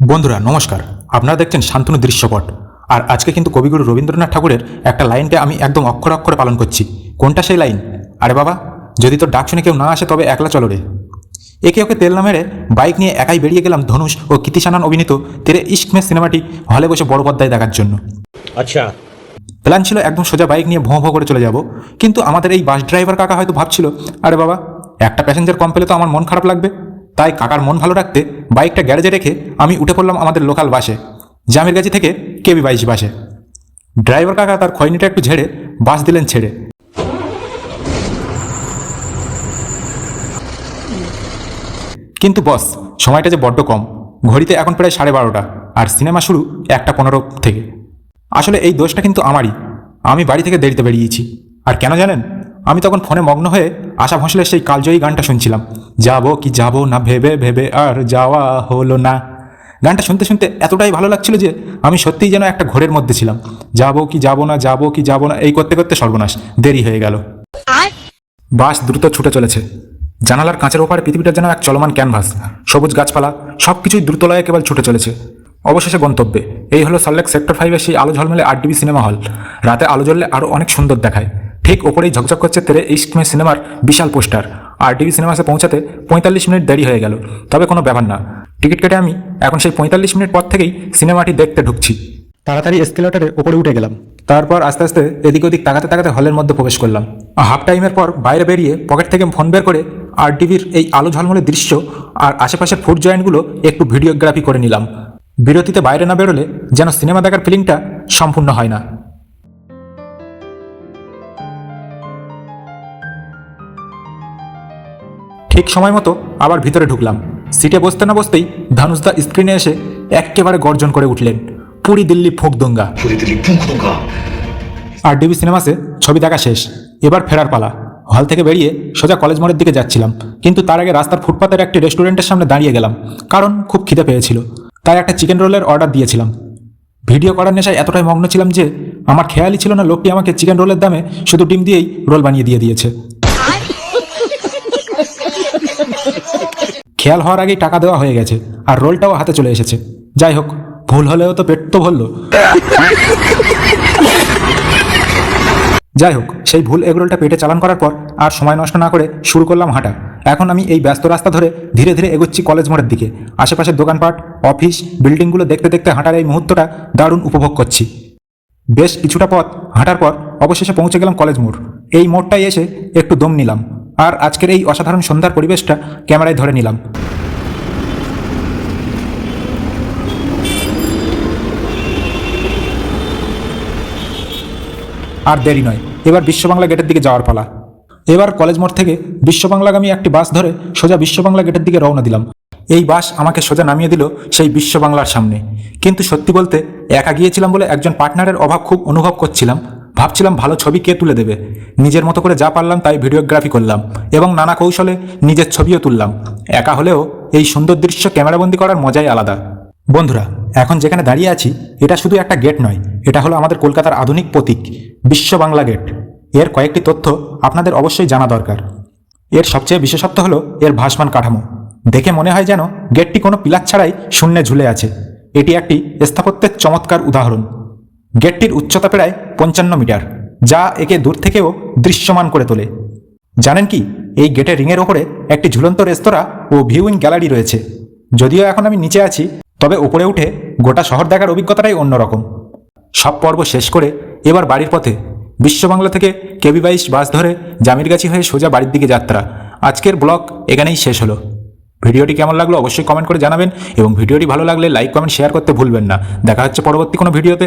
বন্ধুরা নমস্কার। আপনারা দেখছেন শান্তনু দৃশ্যপট। আর আজকে কিন্তু কবিগুরু রবীন্দ্রনাথ ঠাকুরের একটা লাইনটা আমি একদম অক্ষর অক্ষরে পালন করছি। কোনটা সেই লাইন? আরে বাবা যদি তোর ডাক শুনে কেউ না আসে তবে একলা চলো রে। একে ওকে তেল না মেরে বাইক নিয়ে একাই বেরিয়ে গেলাম ধনুষ ও কীতি সানান অভিনীত তেরে ইস্কমে সিনেমাটি হলে বসে বড় পদ্মায় দেখার জন্য। আচ্ছা। প্ল্যান ছিল একদম সোজা বাইক নিয়ে ভোঁ ভোঁ করে চলে যাব। কিন্তু আমাদের এই বাস ড্রাইভার কাকা হয়তো ভাবছিল আরে বাবা একটা প্যাসেঞ্জার কম পেলে তো আমার মন খারাপ লাগবে। তাই কাকার মন ভালো রাখতে বাইকটা গ্যারেজে রেখে আমি উঠে পড়লাম আমাদের লোকাল বাসে জামির গাছি থেকে কেবি বাইশ বাসে ড্রাইভার কাকা তার খয়নিটা একটু ঝেড়ে বাস দিলেন ছেড়ে। কিন্তু বস সময়টা যে বড্ড কম। ঘড়িতে এখন প্রায় সাড়ে বারোটা, আর সিনেমা শুরু একটা পনেরো থেকে। আসলে এই দোষটা কিন্তু আমারই। আমি বাড়ি থেকে দেরিতে বেরিয়েছি। আর কেন জানেন? আমি তখন ফোনে মগ্ন হয়ে আশা ভোঁসলের সেই কালজয়ী গানটা শুনছিলাম। যাব কি যাব না ভেবে ভেবে আর যাওয়া হলো না। গানটা শুনতে শুনতে এতটাই ভালো লাগছিল যে আমি সত্যিই যেন একটা ঘোরের মধ্যে ছিলাম। যাব কি যাব না যাব কি যাব না এই করতে করতে সর্বনাশ দেরি হয়ে গেল। বাস দ্রুত ছুটে চলেছে। জানালার কাঁচের ওপারে পৃথিবীটা যেন এক চলমান ক্যানভাস সবুজ গাছপালা সব কিছুই দ্রুতলয়ে কেবল ছুটে চলেছে। অবশেষে গন্তব্যে। এই হলো সল্লেক সেক্টর ফাইভের সেই আলো ঝলমেলে আট ডিবি সিনেমা হল। রাতে আলো জ্বললে আরও অনেক সুন্দর দেখায়। ঠিক ওপরেই ঝকঝক করছে তেরে ইস্টমে সিনেমার বিশাল পোস্টার। আর ডিবি সিনেমাসে পৌঁছাতে পঁয়তাল্লিশ মিনিট দেরি হয়ে গেল। তবে কোনো ব্যাপার না। টিকিট কেটে আমি এখন সেই পঁয়তাল্লিশ মিনিট পর থেকেই সিনেমাটি দেখতে ঢুকছি। তাড়াতাড়ি এসকেলেটারে ওপরে উঠে গেলাম। তারপর আস্তে আস্তে এদিক ওদিক তাকাতে তাকাতে হলের মধ্যে প্রবেশ করলাম। হাফ টাইমের পর বাইরে বেরিয়ে পকেট থেকে ফোন বের করে আর টিভির এই আলো ঝলমলে দৃশ্য আর আশেপাশের ফুড জয়েন্টগুলো একটু ভিডিওগ্রাফি করে নিলাম। বিরতিতে বাইরে না বেরোলে যেন সিনেমা দেখার ফিলিংটা সম্পূর্ণ হয় না। ঠিক সময় মতো আবার ভিতরে ঢুকলাম। সিটে বসতে না বসতেই ধানুষদা স্ক্রিনে এসে একেবারে গর্জন করে উঠলেন পুরি দিল্লি ফুঁক দঙ্গা। আর ডিবি সিনেমাসে ছবি দেখা শেষ এবার ফেরার পালা। হল থেকে বেরিয়ে সোজা কলেজ মোড়ের দিকে যাচ্ছিলাম কিন্তু তার আগে রাস্তার ফুটপাতের একটি রেস্টুরেন্টের সামনে দাঁড়িয়ে গেলাম কারণ খুব খিদে পেয়েছিল। তাই একটা চিকেন রোলের অর্ডার দিয়েছিলাম। ভিডিও করার নেশায় এতটাই মগ্ন ছিলাম যে আমার খেয়ালই ছিল না লোকটি আমাকে চিকেন রোলের দামে শুধু ডিম দিয়েই রোল বানিয়ে দিয়ে দিয়েছে। খেয়াল হওয়ার আগেই টাকা দেওয়া হয়ে গেছে, আর রোলটাও হাতে চলে এসেছে। যাই হোক, ভুল হলেও তো পেট তো ভরল। যাই হোক, সেই ভুল এগরোলটা পেটে চালান করার পর আর সময় নষ্ট না করে শুরু করলাম হাঁটা। এখন আমি এই ব্যস্ত রাস্তা ধরে ধীরে ধীরে এগোচ্ছি কলেজ মোড়ের দিকে। আশেপাশের দোকানপাট, অফিস, বিল্ডিংগুলো দেখতে দেখতে হাঁটার এই মুহূর্তটা দারুণ উপভোগ করছি। বেশ কিছুটা পথ হাঁটার পর অবশেষে পৌঁছে গেলাম কলেজ মোড়। এই মোড়টাই এসে একটু দম নিলাম। আর আজকের এই অসাধারণ সন্ধ্যার পরিবেশটা ক্যামেরায় ধরে নিলাম। আর দেরি নয়, এবার বিশ্ববাংলা গেটের দিকে যাওয়ার পালা। এবার কলেজ মোড় থেকে বিশ্ববাংলাগামী একটি বাস ধরে সোজা বিশ্ববাংলা গেটের দিকে রওনা দিলাম। এই বাস আমাকে সোজা নামিয়ে দিল সেই বিশ্ববাংলার সামনে। কিন্তু সত্যি বলতে একা গিয়েছিলাম বলে একজন পার্টনারের অভাব খুব অনুভব করছিলাম। ভাবছিলাম ভালো ছবি কে তুলে দেবে। নিজের মতো করে যা পারলাম তাই ভিডিওগ্রাফি করলাম এবং নানা কৌশলে নিজের ছবিও তুললাম। একা হলেও এই সুন্দর দৃশ্য ক্যামেরাবন্দি করার মজাই আলাদা। বন্ধুরা, এখন যেখানে দাঁড়িয়ে আছি, এটা শুধু একটা গেট নয়, এটা হলো আমাদের কলকাতার আধুনিক প্রতীক, বিশ্ব বাংলা গেট। এর কয়েকটি তথ্য আপনাদের অবশ্যই জানা দরকার। এর সবচেয়ে বিশেষত্ব হলো এর ভাসমান কাঠামো। দেখে মনে হয় যেন গেটটি কোনো পিলার ছাড়াই শূন্যে ঝুলে আছে। এটি একটি স্থাপত্যের চমৎকার উদাহরণ। গেটটির উচ্চতা প্রায় পঞ্চান্ন মিটার, যা একে দূর থেকেও দৃশ্যমান করে তোলে। জানেন কি, এই গেটের রিংয়ের ওপরে একটি ঝুলন্ত রেস্তোরাঁ ও ভিউইং গ্যালারি রয়েছে। যদিও এখন আমি নিচে আছি, তবে উপরে উঠে গোটা শহর দেখার অভিজ্ঞতাটাই অন্যরকম। সব পর্ব শেষ করে এবার বাড়ির পথে বিশ্ববাংলা থেকে কেবি বাইশ বাস ধরে জামিরগাছি হয়ে সোজা বাড়ির দিকে যাত্রা। আজকের ব্লগ এখানেই শেষ হলো। ভিডিওটি কেমন লাগল অবশ্যই কমেন্ট করে জানাবেন এবং ভিডিওটি ভালো লাগলে লাইক, কমেন্ট, শেয়ার করতে ভুলবেন না। দেখা হচ্ছে পরবর্তী কোনো ভিডিওতে।